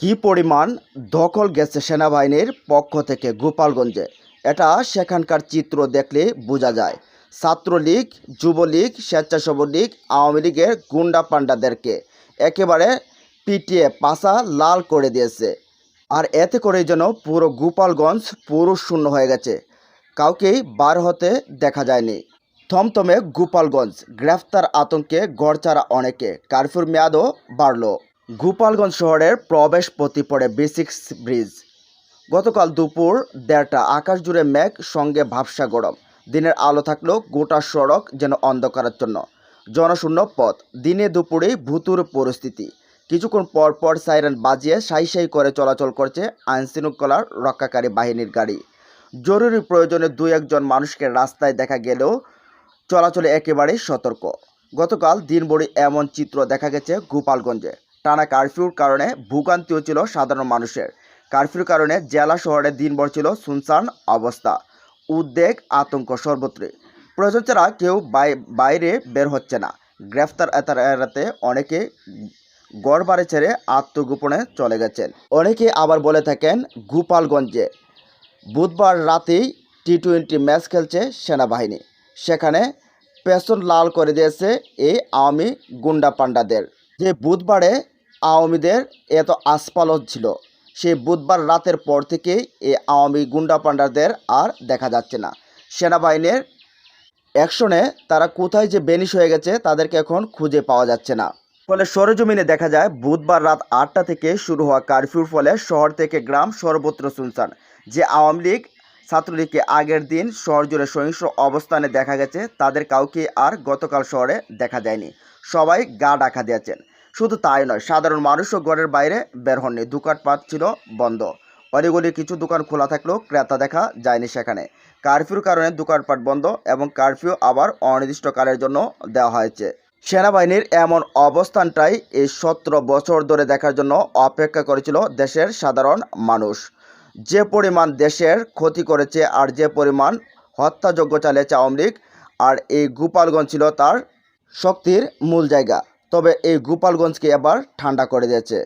কি পরিমাণ দখল গেছে সেনাবাহিনীর পক্ষ থেকে গোপালগঞ্জে? এটা সেখানকার চিত্র দেখলে বোঝা যায়। ছাত্রলীগ, যুবলীগ, স্বেচ্ছাসেবক লীগ, আওয়ামী লীগের গুন্ডা পান্ডাদেরকে একেবারে পিটিয়ে পাশা লাল করে দিয়েছে। আর এতে করে যেন পুরো গোপালগঞ্জ পুরো শূন্য হয়ে গেছে। কাউকেই বার হতে দেখা যায়নি। থমথমে গোপালগঞ্জ, গ্রেফতার আতঙ্কে গড়চারা অনেকে। কারফিউর মেয়াদও বাড়ল। গোপালগঞ্জ শহরের প্রবেশ পথে পড়ে বেসিক্স ব্রিজ। গতকাল দুপুর দেড়টা আকাশ জুড়ে মেঘ, সঙ্গে ভাবসা গরম। দিনের আলো থাকলেও গোটা সড়ক যেন অন্ধকারাচ্ছন্ন জনশূন্য পথ। দিনে দুপুরে ভুতুর পরিস্থিতি। কিছুক্ষণ পর পর সাইরেন বাজিয়ে সাই সাই করে চলাচল করছে আইনশৃঙ্খলার রক্ষাকারী বাহিনীর গাড়ি। জরুরি প্রয়োজনে দুই একজন মানুষকে রাস্তায় দেখা গেলেও চলাচলে একেবারেই সতর্ক। গতকাল দিনভরি এমন চিত্র দেখা গেছে গোপালগঞ্জে। টানা কারফিউর কারণে ভোগান্তিও ছিল সাধারণ মানুষের। কারফিউর কারণে জেলা শহরে দিনভর ছিল সুনসান অবস্থা, উদ্বেগ, আতঙ্ক সর্বত্রে প্রয়োজন ছাড়া কেউ বাই- বাইরে বের হচ্ছে না। গ্রেফতার এড়াতে অনেকে গড় ছেড়ে আত্মগোপনে চলে গেছেন। অনেকে আবার বলে থাকেন গোপালগঞ্জে বুধবার রাতেই টি টোয়েন্টি ম্যাচ খেলছে সেনাবাহিনী। সেখানে পেছন লাল করে দিয়েছে এই আওয়ামী গুন্ডা পান্ডাদের যে বুধবারে আওয়ামীদের এত আস্পালন ছিল। সেই বুধবার রাতের পর থেকেই এই আওয়ামী গুন্ডা পান্ডাদের আর দেখা যাচ্ছে না। সেনাবাহিনীর অ্যাকশনে তারা কোথায় যে বেনিশ হয়ে গেছে তাদেরকে এখন খুঁজে পাওয়া যাচ্ছে না। ফলে সরেজমিনে দেখা যায়, বুধবার রাত আটটা থেকে শুরু হওয়া কারফিউর ফলে শহর থেকে গ্রাম সর্বত্র শুনছান যে আওয়ামী লীগ ছাত্রলীগকে আগের দিন শহর জুড়ে সহিংস অবস্থানে দেখা গেছে, তাদের কাউকে আর গতকাল শহরে দেখা যায়নি। সবাই গা ডাকা দিয়েছেন। শুধু তাই নয়, সাধারণ মানুষও ঘরের বাইরে বের হননি। দোকানপাট ছিল বন্ধ। অলিগলি কিছু দোকান খোলা থাকলেও ক্রেতা দেখা যায়নি সেখানে। কারফিউর কারণে দোকানপাট বন্ধ এবং কারফিউ আবার অনির্দিষ্টকালের জন্য দেওয়া হয়েছে। সেনাবাহিনীর এমন অবস্থানটাই এই সতেরো বছর ধরে দেখার জন্য অপেক্ষা করেছিল দেশের সাধারণ মানুষ। যে পরিমাণ দেশের ক্ষতি করেছে আর যে পরিমাণ হত্যাযজ্ঞ চালিয়েছে আওয়ামী লীগ, আর এই গোপালগঞ্জ ছিল তার শক্তির মূল জায়গা। তবে এই গোপালগঞ্জকে এবার ঠান্ডা করে দিয়েছে।